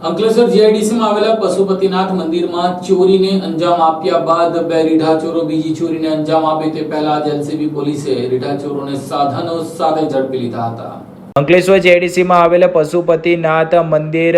અંકલેશ્વર જીઆઈડીસીમાં આવેલા પશુપતિનાથ મંદિરમાં ચોરીને અંજામ આપ્યા બાદ બે રીઢા ચોરો બીજી ચોરીને અંજામ આપે તે પહેલા જ એલસીબી પોલીસે રીઢા ચોરોને સાધનો સાથે ઝડપી લીધા હતા. અંકલેશ્વર જેડીસીમાં આવેલા પશુપતિનાથ મંદિર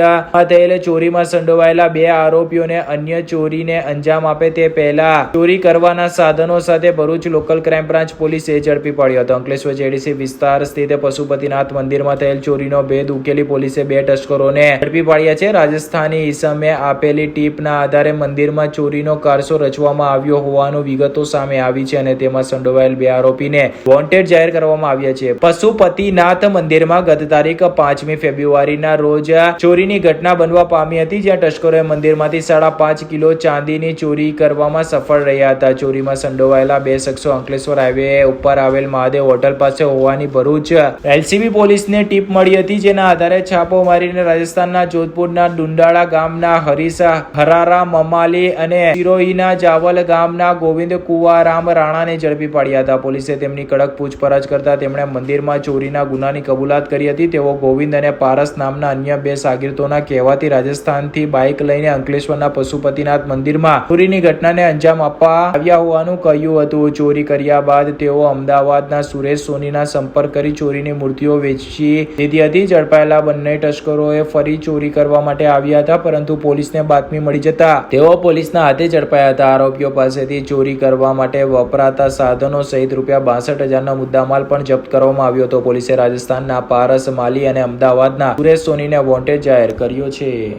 થયેલ ચોરીમાં સંડોવાયેલા બે આરોપીઓને અન્ય ચોરીને અંજામ આપે તે પહેલા ચોરી કરવાના સાધનો સાથે ભરૂચ લોકલ ક્રાઇમ બ્રાન્ચ પોલીસે ઝડપી પડ્યો હતો. અંકલેશ્વર જેડીસી વિસ્તાર સ્થિત પશુપતિનાથ મંદિરમાં થયેલ ચોરીનો ભેદ ઉકેલી પોલીસે બે તસ્કરોને ઝડપી પાડ્યા છે. રાજસ્થાની ઈસમે આપેલી ટીપના આધારે મંદિરમાં ચોરીનો કારસો રચવામાં આવ્યો હોવાનું વિગતો સામે આવી છે અને તેમાં સંડોવાયેલ બે આરોપીને વોન્ટેડ જાહેર કરવામાં આવ્યા છે. પશુપતિનાથ મંદિરમાં ગત તારીખ પાંચમી ફેબ્રુઆરીના રોજ ચોરીની ઘટના બનવા પામી હતી, જ્યાં તસ્કરોએ મંદિરમાંથી સાડા પાંચ કિલો ચાંદીની ચોરી કરવામાં સફળ રહ્યા હતા. ચોરીમાં સંડોવાયેલા બે શખ્સો અંકલેશ્વર હાઈવે ઉપર આવેલ મહાદેવ હોટલ પાસે હોવાની ભરૂચ એલસીબી પોલીસને ટીપ મળી હતી, જેના આધારે છાપો મારીને રાજસ્થાનના જોધપુરના ડુંડાળા ગામના હરીશ હરારા મમાલી અને સિરોહીના જાવલ ગામના ગોવિંદ કુવારામ રાણાને ઝડપી પાડ્યા હતા. પોલીસે તેમની કડક પૂછપરછ કરતા તેમણે મંદિરમાં ચોરીના ગુનાની કબૂલાત કરી હતી. તેઓ ગોવિંદ અને પારસ નામના અન્ય બે શાગીર્દોના કહેવાથી રાજસ્થાનથી બાઇક લઈને અંકલેશ્વરના પશુપતિનાથ મંદિરમાં ચોરીની ઘટનાને અંજામ આપવા આવ્યા હોવાનું કહ્યું હતું. ચોરી કર્યા બાદ તેઓ અમદાવાદના સુરેશ સોનીના સંપર્ક કરી ચોરીની મૂર્તિઓ વેચી લીધી હતી. ઝડપાયેલા બંને તસ્કરોએ ફરી ચોરી કરવા માટે આવ્યા હતા, પરંતુ પોલીસને બાતમી મળી જતા તેઓ પોલીસના હાથે ઝડપાયા હતા. આરોપીઓ પાસેથી ચોરી કરવા માટે વપરાતા સાધનો સહિત રૂપિયા બાસઠ હજારના મુદ્દામાલ પણ જપ્ત કરવામાં આવ્યો હતો. પોલીસે રાજસ્થાનના પારસ માલી અને અમદાવાદના સુરેશ સોનીને વોન્ટેડ જાહેર કર્યો છે.